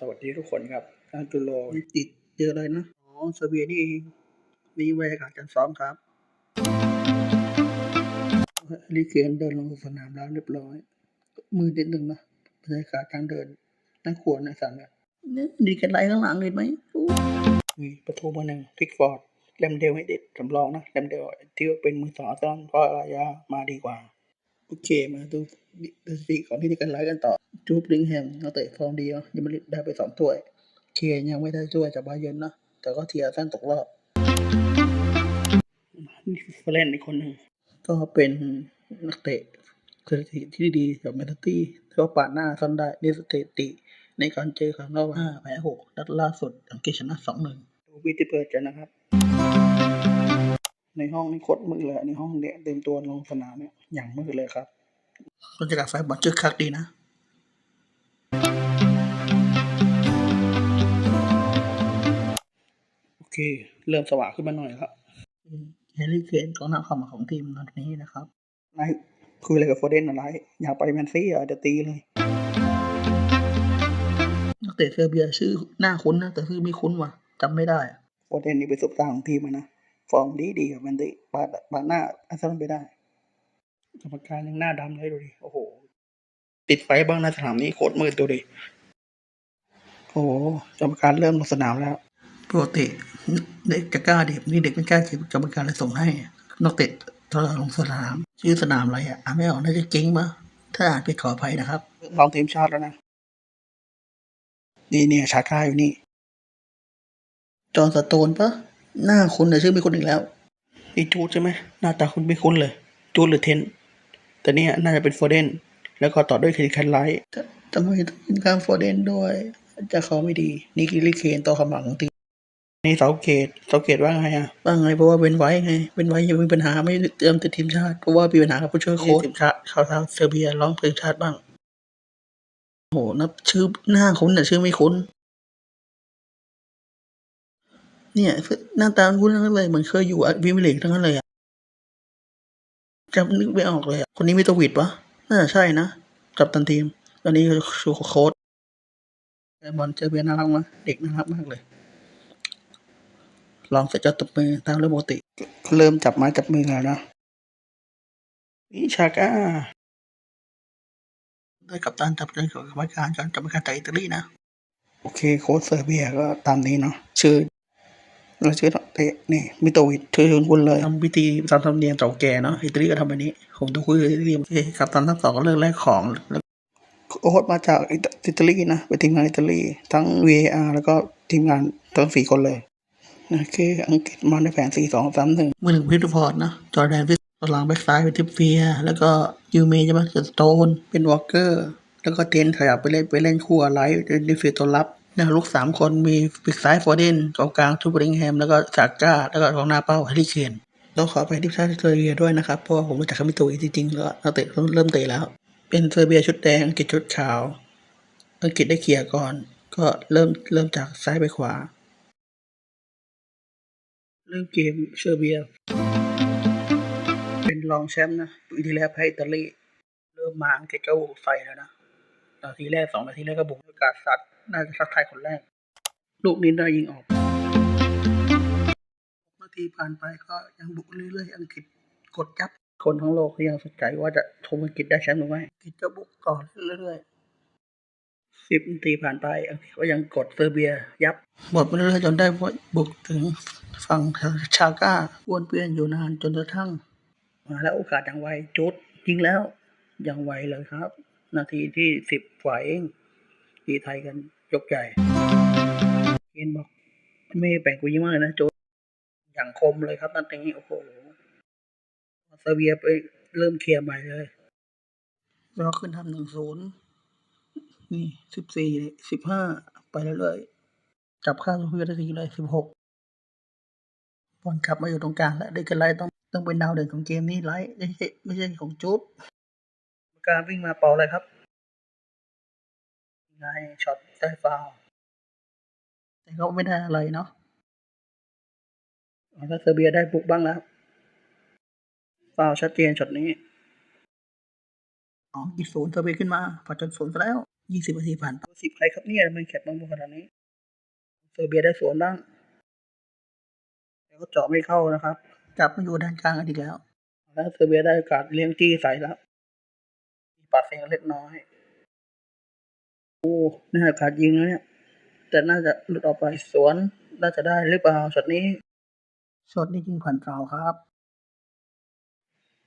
สวัสดีทุกคนครับทางจุโลติดเจออะไรนะอ๋อเซอร์เบียนี่เองนี่บรรยากาศการซ้อมครับลีเกนเดินลงสนามแล้วเรียบร้อย มือนิดหนึ่งนะบรรยากาศการเดินน่าควรนะสันเนี่ยนี่ดีกันไรข้างหลังเลยไหมอู้มีประตูมาหนึ่งพิกฟอร์ดแลมเดลไม่เด็ดสำรองนะแลมเดลที่ว่าเป็นมือสองอาร์เซนอลเพราะระยะมาดีกว่า โอเคมาดูสถิติของที่ดีกันไลฟ์กันต่อ จูบลิงแฮมนักเตะฟอร์มดีเนาะยังไม่ได้ไปสองถ้วย เคียยังไม่ได้ถ้วยจากบาเยิร์นนะแต่ก็เทียสั้นตกรอบนี่คือเล่นอีกคนหนึ่งก็เป็นนักเตะสถิติที่ดีกับแมนซิตี้ที่ว่าปาดหน้าซ้อนได้ในสถิติ ในการเจอครั้งรอบห้าแพ้หกนัดล่าสุดอังกฤษชนะสองหนึ่งดูวิธีเปิดกันนะครับ ในห้องนี่โคตรมืดเลยในห้องเนี่ยเต็มตัวลงสนามเนี่ยอย่างมืดเลยครับบรรยากาศไฟบอลจึกคักดีนะโอเค เริ่มสว่างขึ้นมาหน่อยครับแฮร์รี่เคนกองหน้าความหมายของทีมนัดนี้นะครับนายคุยอะไรกับโฟเดนอะไรอยากไปแมนซีเหรอเดี๋ยวตีเลยนักเตะเซอร์เบียชื่อหน้าคุ้นนะแต่ชื่อไม่คุ้นว่ะจำไม่ได้โฟเดนนี่เป็นสุดตาของทีมอะนะ ฟอร์มดีดีๆกับแมนซีปาดปาดหน้าอาร์เซนอลไปได้กรรมการยังหน้าดำเลยดูดิโอ้โห ติดไฟบ้างนะสนามนี้โคตรมืดดูดิโอ้โหกรรมการเริ่มลงสนามแล้วปกติเด็กจะกล้าเด็กนี่เด็กไม่กล้าเก็บกรรมการเลยส่งให้นักเตะตลอดลงสนาม ชื่อสนามอะไรอะอ่านไม่ออกน่าจะเจ๊งปะถ้าอ่านไปดขออภัยนะครับลองทีมชาติแล้วนะนี่เนี่ยชาก้าอยู่นี่ จอห์นสโตนปะ หน้าคุ้นแต่ชื่อไม่คุ้นอีกแล้วนี่จูดใช่ไหมหน้าตาคุณไม่คุ้นเลย จูดหรือเทน แต่เนี่ยน่าจะเป็นโฟเดน แล้วก็ต่อด้วยเคคันไลท์ทำไมต้องเป็นการโฟเดนด้วย จะเขาไม่ดี นี่คือลิเคนต่อคำหลังของทีมนี่เสาเกตเสาเกตว่าไงอะว่าไงเพราะว่าเป็นไว้ไงเป็นไว้ยังมีปัญหาไม่เตรียมติดทีมชาติเพราะว่ามีปัญหากับผู้ช่วยโค้ชทีมชาติชาวทางเซอร์เบียร้องเพลงชาติบ้างโอ้โหนับชื่อหน้าคุ้นแต่ชื่อไม่คุ้น เนี่ยหน้าตาคุ้นทั้งนั้นเลยเหมือนเคยอยู่วิมเลกทั้งนั้นเลยอะจำนึกไม่ออกเลยอะคนนี้มิโตวิดปะน่าจะใช่นะกับตันทีม ตอนนี้คือชูโค้ดแต่บอลเจอเบียน่ารักมากเด็กน่ารักมากเลย ลองเสร็จจะตบมือตามเรื่องปกติ เริ่มจับไม้จับมือแล้วนะนี่ชาก้าด้วยกับตันจับใจของกรรมการการกรรมการจากอิตาลีนะ โอเค โค้ชเซอร์เบียก็ตามนี้เนาะชื่อ เราชื่อเตะนี่มิโตวิชชื่อคุณเลยทำพิธีตามธรรมเนียมเก่าแก่เนาะอิตาลีก็ทำแบบนี้ ผมต้องคุยกับอิตาลีโอเคกับตันทั้งสองก็เลิกแลกของแล้วโค้ชมาจากอิตอิตาลีนะไปนทีมงานอิตาลีทั้ง VAR แล้วก็ทีมงานทั้งสี่คนเลยโอเคอังกฤษมาในแผนสี่สองสามหนึ่งมือหนึ่งพิทพอร์ตนะจอร์แดนพิสหลังแบ็กซ้ายเป็นทิปเฟีย แล้วก็ยูเมย์ใช่ไหมสโตนเป็นวอลเกอร์ แล้วก็เทนขยับไปเล่นไปเล่นคู่กับไลท์เป็นดิฟิตัวรับ นวลุกสามคนมีปีกซ้ายฟอร์เดนกองกลางทูบริงแฮม แล้วก็จากก้า แล้วก็กองหน้าเป้าแฮร์รี่เคนต้องขอไปทีมชาติเซอร์เบียด้วยนะครับ เพราะว่าผมรู้จักคามิโตะจริงๆ แล้วนักเตะเริ่มเริ่มเตะแล้ว เป็นเซอร์เบียชุดแดง อังกฤษชุดขาว อังกฤษได้เคลียร์ก่อน ก็เริ่มเริ่มจากซ้ายไปขวา เริ่มเกมเซอร์เบีย เป็นรองแชมป์นะปีที่แล้วแพ้อิตาลี เริ่มมาอังกฤษก็บุกใส่แล้วนะนาทีแรกสองนาทีแรกก็บุกด้วยการซัด น่าจะซัดไทยคนแรก ลูกนี้ได้ยิงออกนาทีผ่านไปก็ยังบุกเรื่อยๆ อังกฤษกดจับคนทั้งโลกก็ยังสนใจว่าจะชมอังกฤษได้แชมป์หรือไม่อังกฤษจะบุกต่อเรื่อยๆสิบนาทีผ่านไปอังกฤษก็ยังกดเซอร์เบียยับบดมาเรื่อยๆจนได้บุกถึงฝั่งชาก้าวนเปลี่ยนอยู่นานจนกระทั่ง มาแล้วโอกาสอย่างไวจุดยิงแล้วอย่างไวเลยครับ นาทีที่สิบฝ่ายเอง ตีไทยกันยกใหญ่เคนบอกไม่แบ่งกูยิงมากเลยนะโจดอย่างคมเลยครับนาทีนี้โอ้โหเซอร์เบียไปเริ่มเคลียร์ใหม่เลยแล้วขึ้นทำหนึ่งศูนย์นี่สิบสี่สิบห้าไปเรื่อยๆจับข้าวเพื่อนนาทีเลยสิบหกบอลกลับมาอยู่ตรงกลางแล้วได้กันไลท์ต้องต้องเป็นดาวเด่นของเกมนี้ไลท์ไม่ใช่ไม่ใช่ของจุ๊บการวิ่งมาเป่าอะไรครับ ไงช็อตได้ฟาวแต่ก็ไม่ได้อะไรเนาะอ๋อถ้าเซอร์เบียได้บุกบ้างแล้วฟาวชัดเจนช็อตนี้อ๋อกี่ศูนย์เซอร์เบียขึ้นมาพอจนศูนย์แล้วยี่สิบนาทีผ่านไปสิบใครครับเนี่ยทำไมแคปมากขนาดนี้ เซอร์เบียได้สวนบ้างแต่ก็เจาะไม่เข้านะครับ จับมาอยู่ด้านกลางอีกแล้ว แล้วเซอร์เบียได้โอกาสเลี้ยงจี้ใส่แล้วมีปาดเสียงเล็กน้อย โอ้น่าโอกาสยิงแล้วเนี่ย แต่น่าจะหลุดออกไปสวน น่าจะได้หรือเปล่าช็อตนี้ช็อตนี้ยิงผ่านเสาครับ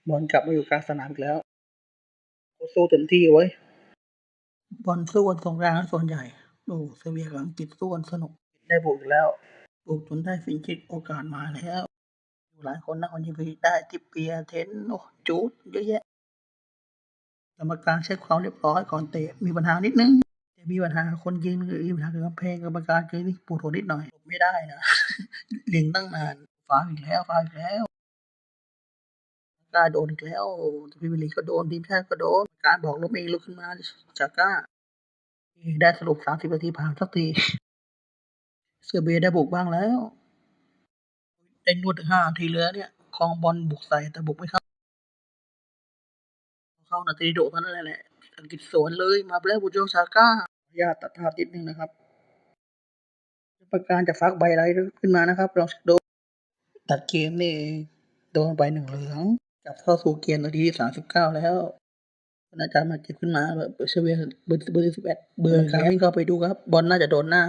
บอลกลับมาอยู่กลางสนามอีกแล้วโอ้สู้เต็มที่ไว้ยบอลสู้กันสงกรานต์ส่วนใหญ่โอ้เซอร์เบียกับอังกฤษสู้กันสนุกได้บุกอีกแล้วบุกจนได้ฟินคิกโอกาสมาแล้วอยู่หลายคนนะคนยิงฟรีได้ทิปเปียเทนโอ้จูดเยอะแยะกรรมการเช็คความเรียบร้อยก่อนเตะมีปัญหานิดนึงแต่ มีปัญหาคนยิงหรือมีปัญหากับกำแพงกรรมการเคือนี่ปวดหัวนิดหน่อยไม่ได้นะเล็งตั้งนานฟ้าวอีกแล้วฟ้าวอีกแล้วกล้าโดนอีกแล้วทีมียร์ลีก็โดนทีมชาติก็โดน การบอกล้มเองลุกขึ้นมาจากก้าได้สรุปสามสิบนาทีผ่านสักทีเซอร์เบียได้บุกบ้างแล้วได้นวดถึงห้าทีเหลือเนี่ยครองบอลบุกใส่แต่บุกไม่เข้า เข้านาทีโดดเท่านั้นแหละอังกฤษสวนเลยมาแล้วบุโจชาก้า ญาตตัดภาพนิดนึงนะครับประการจะฟักใบอะไรขึ้นมานะครับ ลองโดนตัดเกมนี่โดนไปหนึ่งเหลืองกลับเข้าสู่เกมนาทีที่สามสิบเก้าแล้วอาจารย์มาเก็บขึ้นมาแบบเชเวียเบอร์เบอร์สิบเอ็ดเบอร์ครับวิ่งเข้าไปดูครับ บอลน่าจะโดนหน้า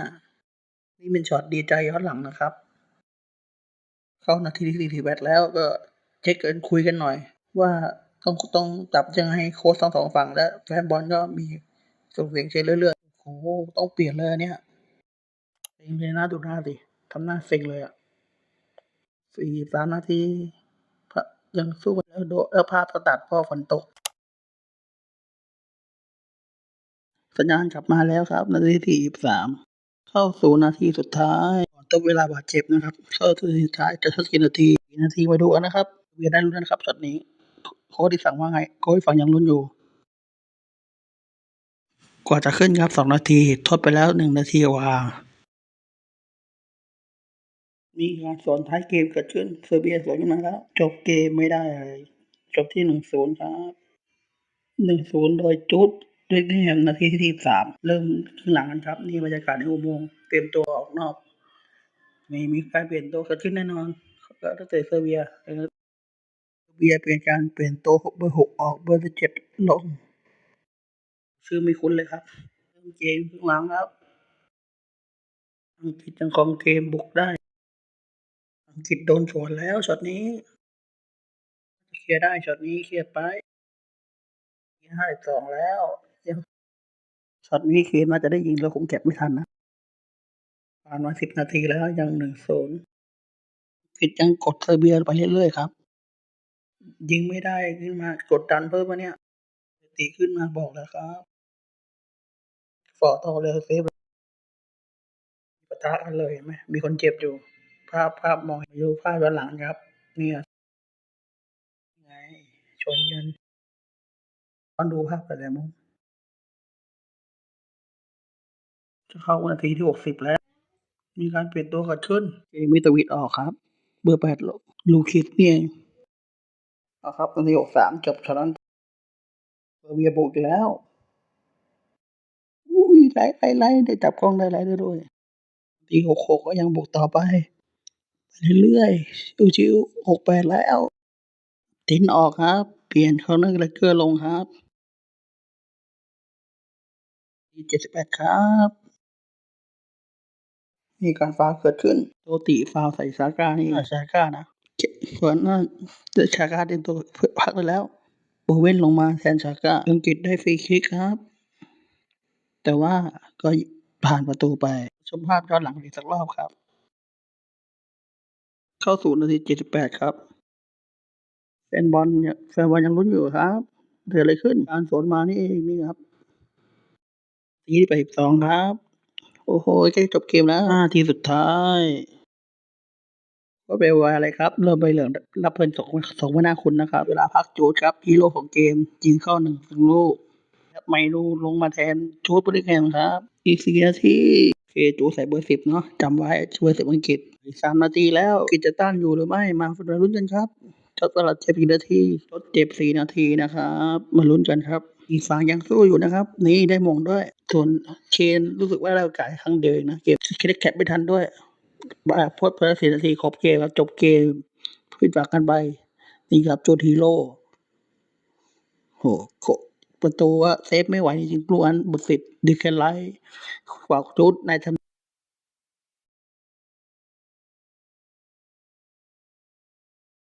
นี่เป็นช็อตดีใจย้อนหลังนะครับ เข้านาทีที่สี่สิบแปดแล้วก็เช็คกันคุยกันหน่อย ว่าต้องต้องจับยังไงโค้ชทั้งสองฝั่งและแฟนบอลก็มีส่งเสียงเชียร์เรื่อย โอ้โหต้องเปลี่ยนเลยเนี่ยเซ็งเลยนะดูหน้าสิทำหน้าเซ็งเลยอะสี่สามนาทีพะยังสู้กันแล้วโดแล้วภาพก็ตัดพ่อฝนตก สัญญาณกลับมาแล้วครับ นาทีที่สิบสามเข้าสู่นาทีสุดท้ายก่อนต้นเวลาบาดเจ็บนะครับ เข้าสู่นาทีสุดท้ายจะสักกี่นาทีกี่นาทีมาดูกันนะครับเวียนได้ลุ้นะครับช็อตนี้โค้ชที่สั่งว่าไงโค้ชฝั่งยังลุ้นอยู่ กว่าจะขึ้นครับสองนาที ทดไปแล้วหนึ่งนาทีกว่า มีการสวนท้ายเกมเกิดขึ้นเซอร์เบียสวนขึ้นมาแล้ว จบเกมไม่ได้เลย จบที่หนึ่งศูนย์ครับหนึ่งศูนย์โดยจุดด้วยแนมนาทีที่สามเริ่มครึ่งหลังกันครับ นี่บรรยากาศในอุโมงค์เตรียมตัวออกนอกมีมีการเปลี่ยนตัวเกิดขึ้นแน่นอนก็ตั้งแต่เซอร์เบียเซอร์เบียเปลี่ยนการเปลี่ยนตัวเบอร์หกออกเบอร์เจ็ดลง ชื่อไม่คุ้นเลยครับเกมครึ่งหลังครับ อังกฤษยังครองเกมบุกได้ อังกฤษโดนสวนแล้วช็อตนี้ เคลียร์ได้ช็อตนี้เคลียร์ไปห้าสิบสองแล้วยังช็อตนี้คือน่าจะได้ยิงแล้วคงเก็บไม่ทันนะผ่านมาสิบนาทีแล้วยังหนึ่งศูนย์อังกฤษยังกดเซอร์เบียไปเรื่อยๆครับ ยิงไม่ได้ขึ้นมากดดันเพิ่มมาเนี่ยตีขึ้นมาบอกแล้วครับ ฟอร์ต่อเลยเซฟปะทะกันเลยเห็นไหมมีคนเจ็บอยู่ ภาพภาพมองอยู่ภาพย้อนหลังครับ เนี่ยไงชนกันตอนดูภาพไปแล้วมุมจะเข้านาทีที่หกสิบแล้ว มีการเปลี่ยนตัวเกิดขึ้นเจมิตวิดออกครับ เบอร์แปดลูคิดนี่เองเอาครับนาทีหกสามจบเท่านั้นเบอร์เบียบุกอีกแล้วอุ้ย ไล่ไล่ไล่ได้จับกล้องได้ไล่ได้ด้วยนาทีหกหกก็ยังบุกต่อไปไปเรื่อยๆชิวๆหกแปดแล้วตินออกครับ เปลี่ยนเขาเนอร์เลเกอร์ลงครับทีเจ็ดสิบแปดครับ มีการฟาวล์เกิดขึ้นโตติฟาวล์ใส่ซาก้านี่ซาก้านะส่วนนั้นชาก้าเต็มตัวพักไปแล้วโบเว่นลงมาแทนชาก้าอังกฤษได้ฟรีคิกครับ แต่ว่าก็ผ่านประตูไป ชมภาพย้อนหลังอีกสักรอบครับ เข้าสู่นาทีเจ็ดสิบแปดครับแฟนบอลเนี่ยแฟนบอลยังลุ้นอยู่ครับเกิดอะไรขึ้น การสวนมานี่เองนี่ครับทีที่แปดสิบสองครับ โอ้โหใกล้จบเกมแล้วห้าทีสุดท้ายก็เป็นว่าอะไรครับ เริ่มใบเหลืองรับเพิ่นสองสองไม่น่าคุณนะครับ เวลาพักจูดครับฮีโร่ของเกม ยิงเข้าหนึ่งถึ งลูกไมนูลงมาแทนจูดบริแกมครับอีกสี่นาทีเคจูใส่เบอร์สิบเนาะจำไว้เบอร์สิบอังกฤษอีกสามนาทีแล้วกิจจะต้านอยู่หรือไม่มาลุ้นกันครับจบตลอดเจ็บกี่นาทีลดเจ็บสี่นาทีนะครับ มาลุ้นกันครับ อีกฝั่งยังสู้อยู่นะครับ นี่ได้มงด้วย ส่วนเคนรู้สึกว่าได้โอกาสครั้งเดียวเองนะเกมคิดแคปไม่ทันด้วยบาพดเพลสี่นาทีครบเกมครับจบเกมผิดหวังกันไป นี่ครับโจทีโร่โหโค ประตูว่าเซฟไม่ไหวจริงๆกลุอันบุตรสิทธิ์ดิแคนไลท์ฝากชุดในทำ